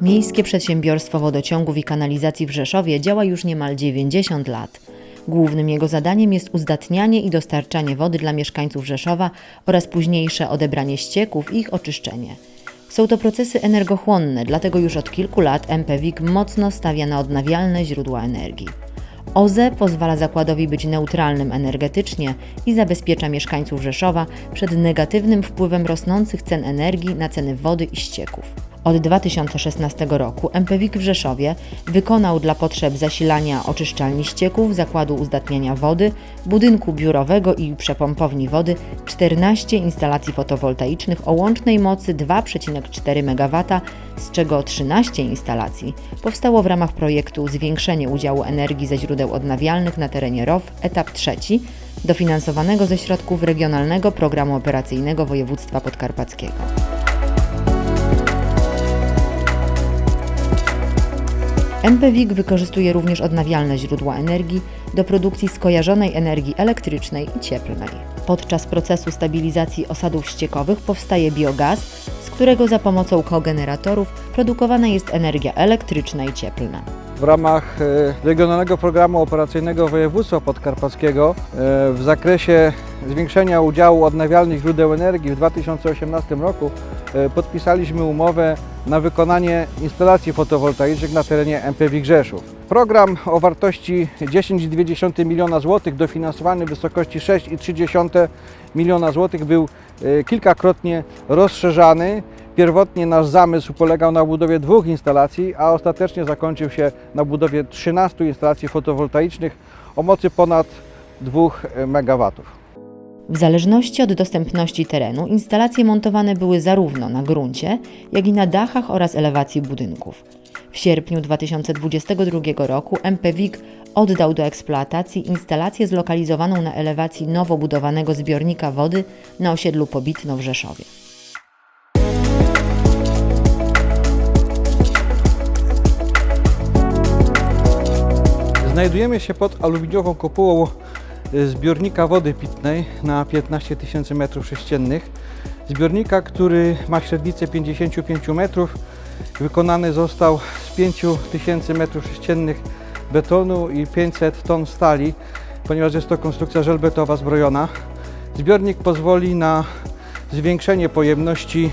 Miejskie Przedsiębiorstwo Wodociągów i Kanalizacji w Rzeszowie działa już niemal 90 lat. Głównym jego zadaniem jest uzdatnianie i dostarczanie wody dla mieszkańców Rzeszowa oraz późniejsze odebranie ścieków i ich oczyszczenie. Są to procesy energochłonne, dlatego już od kilku lat MPWiK mocno stawia na odnawialne źródła energii. OZE pozwala zakładowi być neutralnym energetycznie i zabezpiecza mieszkańców Rzeszowa przed negatywnym wpływem rosnących cen energii na ceny wody i ścieków. Od 2016 roku MPWiK w Rzeszowie wykonał dla potrzeb zasilania oczyszczalni ścieków, zakładu uzdatniania wody, budynku biurowego i przepompowni wody 14 instalacji fotowoltaicznych o łącznej mocy 2,4 MW, z czego 13 instalacji powstało w ramach projektu Zwiększenie udziału energii ze źródeł odnawialnych na terenie ROW, etap trzeci, dofinansowanego ze środków Regionalnego Programu Operacyjnego Województwa Podkarpackiego. MPWiK wykorzystuje również odnawialne źródła energii do produkcji skojarzonej energii elektrycznej i cieplnej. Podczas procesu stabilizacji osadów ściekowych powstaje biogaz, z którego za pomocą kogeneratorów produkowana jest energia elektryczna i cieplna. W ramach e, Regionalnego Programu Operacyjnego Województwa Podkarpackiego e, w zakresie zwiększenia udziału odnawialnych źródeł energii w 2018 roku e, podpisaliśmy umowę na wykonanie instalacji fotowoltaicznych na terenie MPWiK Rzeszów. Program o wartości 10,2 miliona złotych, dofinansowany w wysokości 6,3 miliona złotych był e, kilkakrotnie rozszerzany. Pierwotnie nasz zamysł polegał na budowie dwóch instalacji, a ostatecznie zakończył się na budowie 13 instalacji fotowoltaicznych o mocy ponad 2 MW. W zależności od dostępności terenu, instalacje montowane były zarówno na gruncie, jak i na dachach oraz elewacji budynków. W sierpniu 2022 roku MPWiK oddał do eksploatacji instalację zlokalizowaną na elewacji nowo budowanego zbiornika wody na osiedlu Pobitno w Rzeszowie. Znajdujemy się pod aluminiową kopułą zbiornika wody pitnej na 15 tysięcy m3. Zbiornika, który ma średnicę 55 metrów. Wykonany został z 5 tysięcy m3 betonu i 500 ton stali, ponieważ jest to konstrukcja żelbetowa zbrojona. Zbiornik pozwoli na zwiększenie pojemności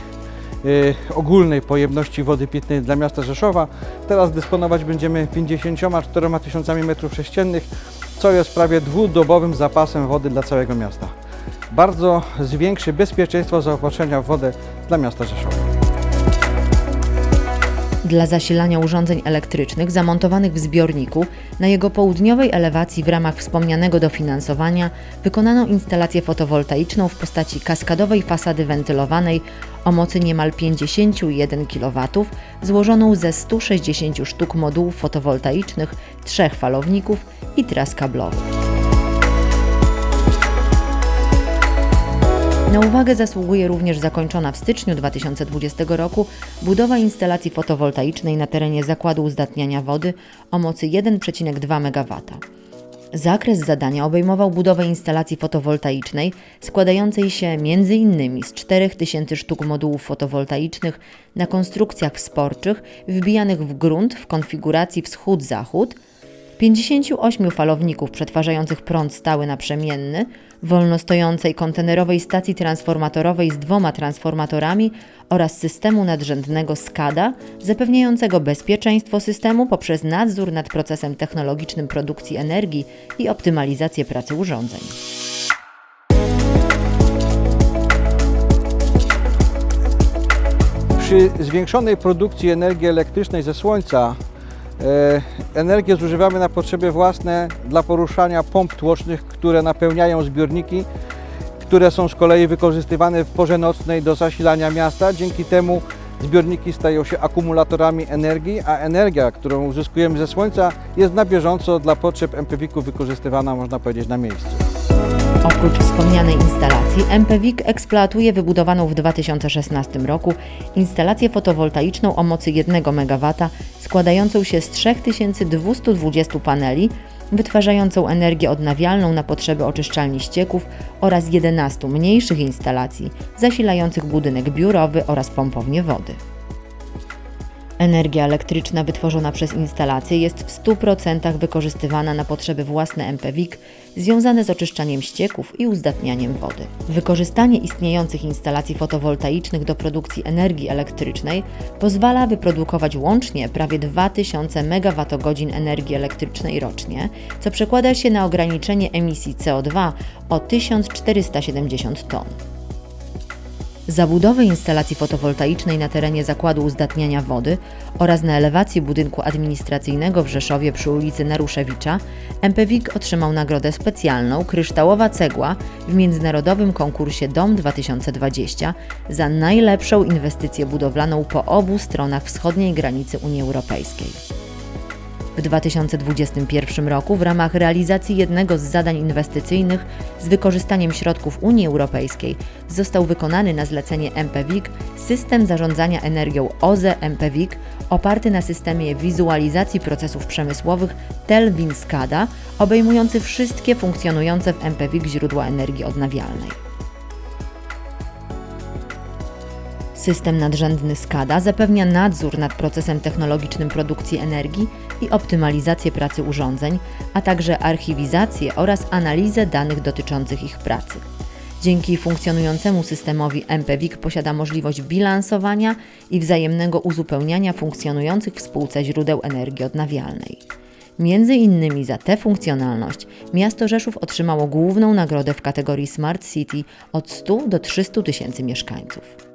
y, ogólnej pojemności wody pitnej dla miasta Rzeszowa. Teraz dysponować będziemy 54 tysiącami metrów sześciennych, co jest prawie dwudobowym zapasem wody dla całego miasta. Bardzo zwiększy bezpieczeństwo zaopatrzenia w wodę dla miasta Rzeszowa. Dla zasilania urządzeń elektrycznych zamontowanych w zbiorniku na jego południowej elewacji w ramach wspomnianego dofinansowania wykonano instalację fotowoltaiczną w postaci kaskadowej fasady wentylowanej o mocy niemal 51 kW, złożoną ze 160 sztuk modułów fotowoltaicznych, trzech falowników i tras kablowych. Na uwagę zasługuje również zakończona w styczniu 2020 roku budowa instalacji fotowoltaicznej na terenie zakładu uzdatniania wody o mocy 1,2 MW. Zakres zadania obejmował budowę instalacji fotowoltaicznej składającej się m.in. z 4000 sztuk modułów fotowoltaicznych na konstrukcjach sporczych wbijanych w grunt w konfiguracji wschód-zachód, 58 falowników przetwarzających prąd stały naprzemienny, wolnostojącej kontenerowej stacji transformatorowej z dwoma transformatorami oraz systemu nadrzędnego SCADA, zapewniającego bezpieczeństwo systemu poprzez nadzór nad procesem technologicznym produkcji energii i optymalizację pracy urządzeń. Przy zwiększonej produkcji energii elektrycznej ze słońca energię zużywamy na potrzeby własne dla poruszania pomp tłocznych, które napełniają zbiorniki, które są z kolei wykorzystywane w porze nocnej do zasilania miasta. Dzięki temu zbiorniki stają się akumulatorami energii, a energia, którą uzyskujemy ze słońca jest na bieżąco dla potrzeb MPWiK-u wykorzystywana, można powiedzieć, na miejscu. Oprócz wspomnianej instalacji, MPWiK eksploatuje wybudowaną w 2016 roku instalację fotowoltaiczną o mocy 1 MW składającą się z 3220 paneli, wytwarzającą energię odnawialną na potrzeby oczyszczalni ścieków oraz 11 mniejszych instalacji zasilających budynek biurowy oraz pompownię wody. Energia elektryczna wytworzona przez instalację jest w 100% wykorzystywana na potrzeby własne MPWiK związane z oczyszczaniem ścieków i uzdatnianiem wody. Wykorzystanie istniejących instalacji fotowoltaicznych do produkcji energii elektrycznej pozwala wyprodukować łącznie prawie 2000 MWh energii elektrycznej rocznie, co przekłada się na ograniczenie emisji CO2 o 1470 ton. Zabudowę instalacji fotowoltaicznej na terenie zakładu uzdatniania wody oraz na elewacji budynku administracyjnego w Rzeszowie przy ulicy Naruszewicza MPWiK otrzymał nagrodę specjalną Kryształowa Cegła w międzynarodowym konkursie DOM 2020 za najlepszą inwestycję budowlaną po obu stronach wschodniej granicy Unii Europejskiej. W 2021 roku w ramach realizacji jednego z zadań inwestycyjnych z wykorzystaniem środków Unii Europejskiej został wykonany na zlecenie MPWiK system zarządzania energią OZE MPWiK oparty na systemie wizualizacji procesów przemysłowych Telwin SCADA obejmujący wszystkie funkcjonujące w MPWiK źródła energii odnawialnej. System nadrzędny SCADA zapewnia nadzór nad procesem technologicznym produkcji energii i optymalizację pracy urządzeń, a także archiwizację oraz analizę danych dotyczących ich pracy. Dzięki funkcjonującemu systemowi MPWiK posiada możliwość bilansowania i wzajemnego uzupełniania funkcjonujących w spółce źródeł energii odnawialnej. Między innymi za tę funkcjonalność miasto Rzeszów otrzymało główną nagrodę w kategorii Smart City od 100 do 300 tysięcy mieszkańców.